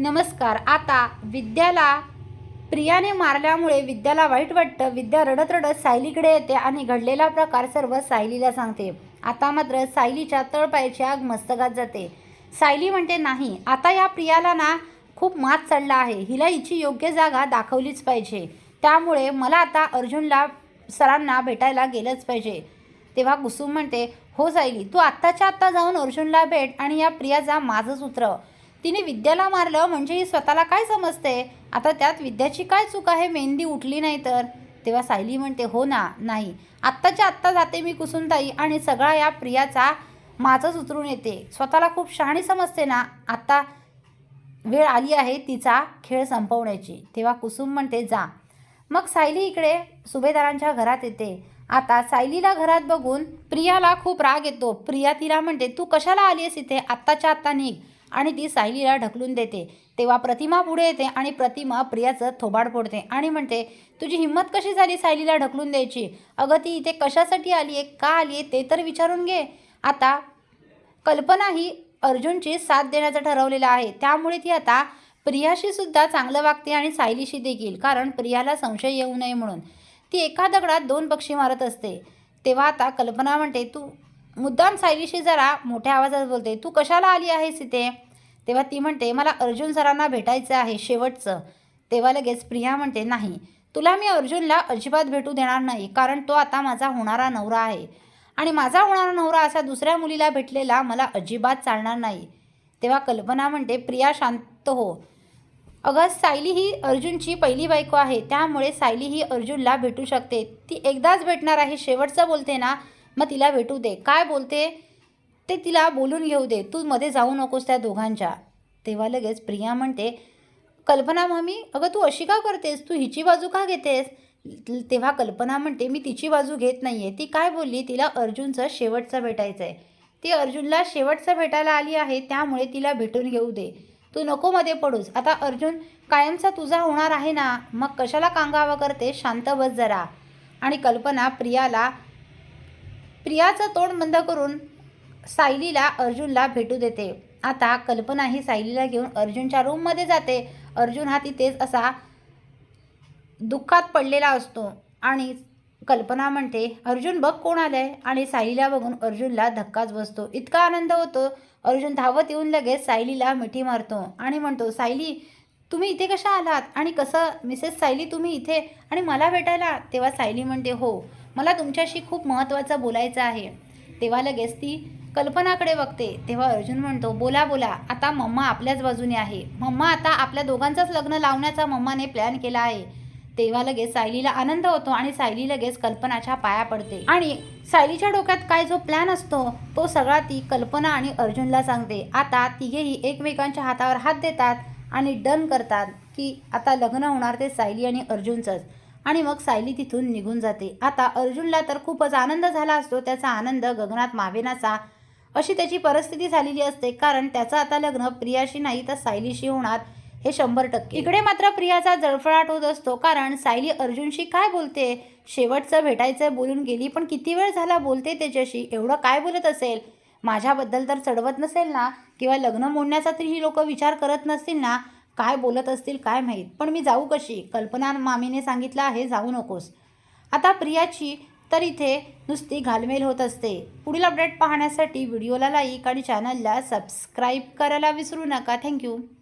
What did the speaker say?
नमस्कार. आता विद्याला प्रियाने मारल्यामुळे विद्याला वाईट वाटतं. विद्या रडत रडत सायलीकडे येते आणि घडलेला प्रकार सर्व सायलीला सांगते. आता मात्र सायलीच्या तळपायाची आग मस्तकात जाते. सायली म्हणते नाही आता या प्रियाला ना खूप मात चढला आहे. हिला हिची योग्य जागा दाखवलीच पाहिजे. त्यामुळे मला आता अर्जुनला सरांना भेटायला गेलंच पाहिजे. तेव्हा कुसुम म्हणते हो सायली तू आत्ताच्या आत्ता जाऊन अर्जुनला भेट आणि या प्रियाचा माझंच उतरव. तिने विद्याला मारलं म्हणजे ही स्वतःला काय समजते? आता त्यात विद्याची काय चूक आहे? मेहंदी उठली नाही तर? तेव्हा सायली म्हणते हो ना नाही. आत्ताच्या आत्ता जाते मी कुसुमताई आणि सगळा या प्रियाचा माझंच उतरून येते. स्वतःला खूप शहाणी समजते ना. आत्ता वेळ आली आहे तिचा खेळ संपवण्याची. तेव्हा कुसुम म्हणते जा. मग सायली इकडे सुभेदारांच्या घरात येते. आता सायलीला घरात बघून प्रियाला खूप राग येतो. प्रिया तिला म्हणते तू कशाला आली आहेस इथे? आत्ताच्या आत्ता निघ. आणि ती सायलीला ढकलून देते. तेव्हा प्रतिमा पुढे येते आणि प्रतिमा प्रियाचं थोबाड फोडते. आणि म्हणते तुझी हिंमत कशी झाली सायलीला ढकलून द्यायची? अगं ती इथे कशासाठी आली आहे? का आली आहे? ते तर विचारून घे. आता कल्पना ही अर्जुनची साथ देण्याचं ठरवलेलं आहे. त्यामुळे ती आता प्रियाशी सुद्धा चांगलं वागते आणि सायलीशी देखील कारण प्रियाला संशय येऊ नये म्हणून. ती एका दगडात दोन पक्षी मारत असते. तेव्हा आता कल्पना म्हणते तू मुद्दाम सायलीशी जरा मोठ्या आवाजात बोलते तू कशाला आली आहेस इथे? तेव्हा ती म्हणते मला अर्जुन सरांना भेटायचं आहे शेवटचं. तेव्हा लगेच प्रिया म्हणते नाही तुला मी अर्जुनला अजिबात भेटू देणार नाही कारण तो आता माझा होणारा नवरा आहे. आणि माझा होणारा नवरा असा दुसऱ्या मुलीला भेटलेला मला अजिबात चालणार नाही. तेव्हा कल्पना म्हणते प्रिया शांत हो. अगं सायली ही अर्जुनची पहिली बायको आहे त्यामुळे सायली ही अर्जुनला भेटू शकते. ती एकदाच भेटणार आहे शेवटचं बोलते ना मग तिला भेटू दे. काय बोलते? ते तिला बोलून घेऊ दे. तू मध्ये जाऊ नकोस त्या दोघांच्या. तेव्हा लगेच प्रिया म्हणते कल्पना मामी अगं तू अशी का करतेस? तू हिची बाजू का घेतेस? तेव्हा कल्पना म्हणते मी तिची बाजू घेत नाही आहे ती काय बोलली? तिला अर्जुनचं शेवटचं भेटायचं आहे ती अर्जुनला शेवटचं भेटायला आली आहे त्यामुळे तिला भेटून घेऊ दे. तू नको मध्ये पडूस. आता अर्जुन कायमचा तुझा होणार आहे ना? मग कशाला कांगावं करते? शांत बस जरा. आणि कल्पना प्रियाला प्रियाचं तोंड बंद करून सायलीला अर्जुनला भेटू देते. आता कल्पना ही सायलीला घेऊन अर्जुनच्या रूममध्ये जाते. अर्जुन हा तिथेच असा दुःखात पडलेला असतो आणि कल्पना म्हणते अर्जुन बघ कोण आलंय. आणि सायलीला बघून अर्जुनला धक्काच बसतो. इतका आनंद होतो. अर्जुन धावत येऊन लगेच सायलीला मिठी मारतो आणि म्हणतो सायली तुम्ही इथे कशा आलात? आणि कसं मिसेस सायली तुम्ही इथे? आणि मला भेटायला? तेव्हा सायली म्हणते हो. मला तुमच्याशी खूप महत्त्वाचं बोलायचं आहे. तेव्हा लगेच ती कल्पनाकडे बघते. तेव्हा अर्जुन म्हणतो बोला बोला. आता मम्मा आपल्याच बाजूने आहे. मम्मा आता आपल्या दोघांचंच लग्न लावण्याचा मम्माने प्लॅन केला आहे. तेव्हा लगेच सायलीला आनंद होतो आणि सायली लगेच कल्पनाच्या पाया पडते. आणि सायलीच्या डोक्यात काय जो प्लॅन असतो तो सगळा ती कल्पना आणि अर्जुनला सांगते. आता तिघेही एकमेकांच्या हातावर हात देतात आणि डन करतात की आता लग्न होणार ते सायली आणि अर्जुनचंच. आणि मग सायली तिथून निघून जाते. आता अर्जुनला तर खूपच आनंद झाला असतो. त्याचा आनंद गगनात मावेनाचा अशी त्याची परिस्थिती झालेली असते. कारण त्याचं आता लग्न प्रियाशी नाही तर सायलीशी होणार हे शंभर टक्के. इकडे मात्र प्रियाचा जळफळाट होत असतो. कारण सायली अर्जुनशी काय बोलते? शेवटचं भेटायचं बोलून गेली. पण किती वेळ झाला बोलते त्याच्याशी? एवढं काय बोलत असेल? माझ्याबद्दल तर चढवत नसेल ना? किंवा लग्न मोडण्याचा तरी ही लोक विचार करत नसतील ना? काय बोलत असतील काय माहीत. पण मी जाऊ कशी? कल्पना मामीने सांगितलं आहे जाऊ नकोस. आता प्रियाची तर इथे नुसती घालमेल होत असते. पुढील अपडेट पाहण्यासाठी व्हिडिओला लाईक आणि चॅनलला सबस्क्राईब करायला विसरू नका. थँक्यू